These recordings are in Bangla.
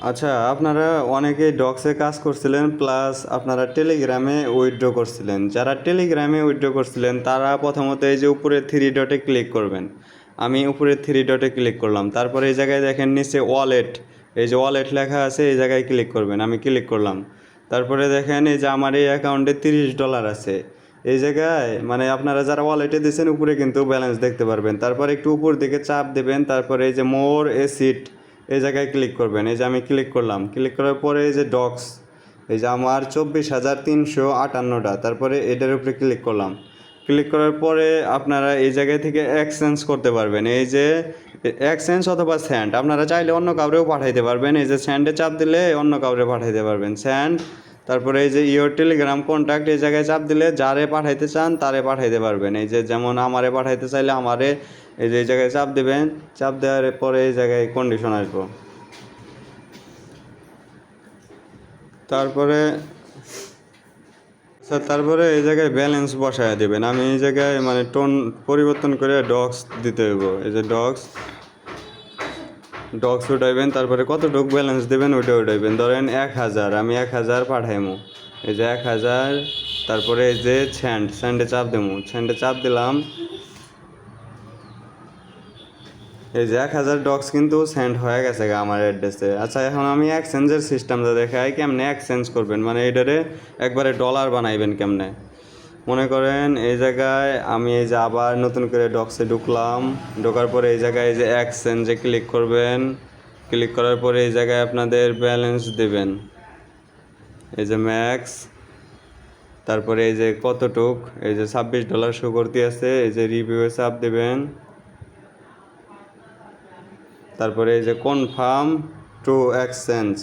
আচ্ছা আপনারা অনেকেই ডক্সে কাজ করছিলেন প্লাস আপনারা টেলিগ্রামে উইথড্র করছিলেন। যারা টেলিগ্রামে উইথড্র করছিলেন, তারা প্রথমত এই যে উপরে থ্রি ডটে ক্লিক করবেন। আমি উপরে থ্রি ডটে ক্লিক করলাম। তারপরে এই জায়গায় দেখেন নিচে ওয়ালেট এই যে ওয়ালেট লেখা আছে, এই জায়গায় ক্লিক করবেন। আমি ক্লিক করলাম। তারপরে দেখেন এই যে আমার এই অ্যাকাউন্টে তিরিশ ডলার আছে। এই জায়গায় মানে আপনারা যারা ওয়ালেটে দিয়েছেন, উপরে কিন্তু ব্যালেন্স দেখতে পারবেন। তারপর একটু উপর দিকে চাপ দেবেন। তারপরে এই যে মোর এ সিট এই জায়গায় ক্লিক করবেন। এই যে আমি ক্লিক করলাম। ক্লিক করার পরে এই যে ডক্স এই যে আমার চব্বিশ হাজার তিনশো আটান্নটা, তারপরে এটার উপরে ক্লিক করলাম। ক্লিক করার পরে আপনারা এই জায়গায় থেকে এক্সচেঞ্জ করতে পারবেন। এই যে এক্সচেঞ্জ অথবা স্যান্ড আপনারা চাইলে অন্য কাউরেও পাঠাইতে পারবেন। এই যে স্যান্ডে চাপ দিলে অন্য কাউরে পাঠাইতে পারবেন। স্যান্ড তারপরে এই যে ইয়োর টেলিগ্রাম কন্ট্যাক্ট এই জায়গায় চাপ দিলে যারে পাঠাইতে চান তারে পাঠাইতে পারবেন। এই যে যেমন আমারে পাঠাইতে চাইলে আমারে এই যে এই জায়গায় চাপ দেবেন, চাপ দেওয়ার পরে এই জায়গায় কন্ডিশন আসব। তারপরে, স্যার, তারপরে এই জায়গায় ব্যালেন্স বসায় দেবেন। আমি এই জায়গায় মানে টোন পরিবর্তন করে ডক্স দিতে হইব। এই যে ডক্স ডক্স উঠাইবেন, তারপরে কতটুক ব্যালেন্স দেবেন ওইটা উঠাইবেন। ধরেন এক হাজার, আমি এক হাজার পাঠাইমু। এই যে এক হাজার, তারপরে এই যে স্যান্ড স্যান্ডে চাপ দেবো স্যান্ডে চাপ দিলাম এই যে এক হাজার ডক্স কিন্তু সেন্ড হয়ে গেছে গা আমার অ্যাড্রেসে আচ্ছা এখন আমি এক্সচেঞ্জের সিস্টেমটা দেখাই কেমনে এক্সচেঞ্জ করবেন? মানে এটারে একবারে ডলার বানাইবেন কেমনে? মনে করেন এই জায়গায় আমি এই যে আবার নতুন করে ডক্সে ঢুকলাম। ঢোকার পরে এই জায়গায় এই যে এক্সচেঞ্জে ক্লিক করবেন। ক্লিক করার পরে এই জায়গায় আপনাদের ব্যালেন্স দেবেন। এই যে ম্যাক্স তারপরে এই যে কতটুক? এই যে ছাব্বিশ ডলার শো করতে আছে, এই যে রিভিউয়ে চাপ দেবেন। তারপরে এই যে কনফার্ম টু এক্সচেঞ্জ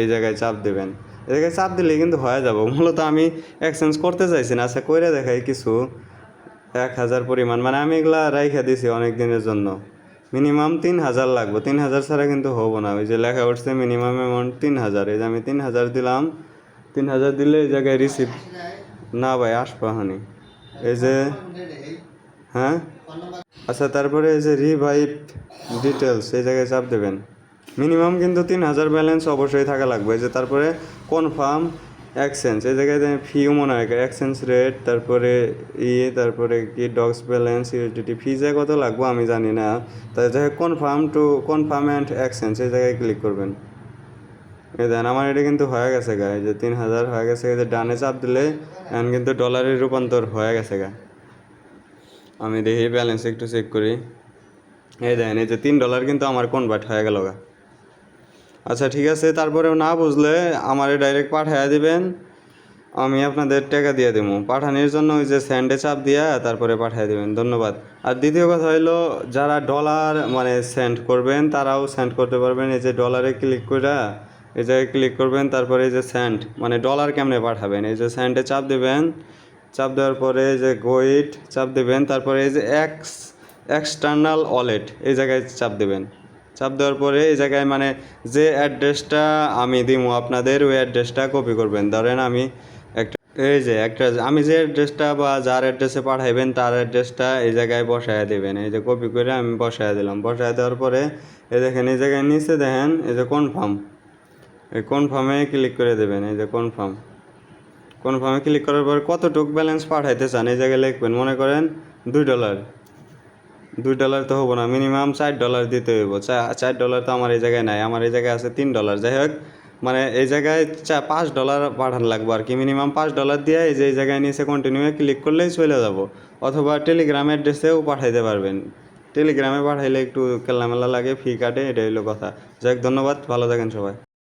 এই জায়গায় চাপ দেবেন। এই জায়গায় চাপ দিলে কিন্তু হয়ে যাব। মূলত আমি এক্সচেঞ্জ করতে চাইছি না আচ্ছা কইরা দেখাই কিছু। এক হাজার পরিমাণ মানে আমি এগুলা রাইখা দিছি অনেক দিনের জন্য। মিনিমাম তিন হাজার লাগবে। তিন হাজার ছাড়া কিন্তু হব না। ওই যে লেখা উঠছে মিনিমাম অ্যামাউন্ট তিন হাজার। এই যে আমি তিন হাজার দিলাম। তিন হাজার দিলে এই জায়গায় রিসিভ না ভাই, আসবা হানি এই যে হ্যাঁ? আচ্ছা তারপরে এই যে রিভাইভ ডিটেলস এই জায়গায় চাপ দেবেন। মিনিমাম কিন্তু তিন হাজার ব্যালেন্স অবশ্যই থাকা লাগবে। যে তারপরে কনফার্ম এক্সচেঞ্জ এই জায়গায় ফিও মনে হয় এক্সচেঞ্জ রেট তারপরে ইয়ে তারপরে কি ডগস ব্যালেন্স ইউএসডিটি ফি যে কত লাগবো আমি জানি না। তাই যাই confirm to confirm and exchange এই জায়গায় ক্লিক করবেন। এই দেন, আমার এটা কিন্তু হয়ে গেছে গা। এই যে তিন হাজার হয়ে গেছে যে ডানে চাপ দিলে এখন কিন্তু ডলারের রূপান্তর হয়ে গেছে গা। আমি দেখি ব্যালেন্স একটু চেক করি। এই দেখেন, এই যে তিন ডলার কিন্তু আমার কনভার্ট হয়ে গেল গা। আচ্ছা ঠিক আছে, তারপরেও না বুঝলে আমারে ডাইরেক্ট পাঠাইয়া দিবেন, আমি আপনাদের টাকা দিয়ে দেবো পাঠানোর জন্য ওই যে স্যান্ডে চাপ দিয়া তারপরে পাঠিয়ে দেবেন, ধন্যবাদ। আর দ্বিতীয় কথা হইল, যারা ডলার মানে সেন্ড করবেন, তারাও সেন্ড করতে পারবেন। এই যে ডলারে ক্লিক করে এই জায়গায় ক্লিক করবেন, তারপরে এই যে স্যান্ড মানে ডলার কেমনে পাঠাবেন? এই যে স্যান্ডে চাপ দেবেন চাপ দেওয়ার পরে যে গোইট চাপ দেবেন। তারপরে এই যে এক্স এক্সটার্নাল ওয়ালেট এই জায়গায় চাপ দেবেন। চাপ দেওয়ার পরে এই জায়গায় মানে যে অ্যাড্রেসটা আমি দিব আপনাদের, ওই অ্যাড্রেসটা কপি করবেন। ধরেন আমি একটা, এই যে একটা, আমি যে অ্যাড্রেসটা বা যার অ্যাড্রেসে পাঠাইবেন, তার অ্যাড্রেসটা এই জায়গায় বসায় দেবেন। এই যে কপি করে আমি বসায় দিলাম। বসায় দেওয়ার পরে এই দেখেন, এই জায়গায় নিচে দেখেন, এই যে কনফার্ম এই কনফার্মে ক্লিক করে দেবেন। এই যে কনফার্ম কনফার্মে ক্লিক করার পর কতটুক ব্যালেন্স পাঠাইতে চান, এই জায়গায় লিখবেন, মনে করেন দুই ডলার দুই ডলার তো হব না মিনিমাম চার ডলার দিতে হইব। চার ডলার তো আমার এই জায়গায় নাই, আমার এই জায়গায় আছে তিন ডলার যাই হোক মানে এই জায়গায় চা, পাঁচ ডলার পাঠান লাগবে আর কি। মিনিমাম পাঁচ ডলার দিয়ে এই যে, এই জায়গায় নিচে কন্টিনিউ ক্লিক করলেই চলে যাব। অথবা টেলিগ্রাম অ্যাড্রেসেও পাঠাইতে পারবেন। টেলিগ্রামে পাঠাইলে একটু কেলামেলা লাগে ফি কাটে এটাই হলো কথা। যাই ধন্যবাদ, ভালো থাকেন সবাই।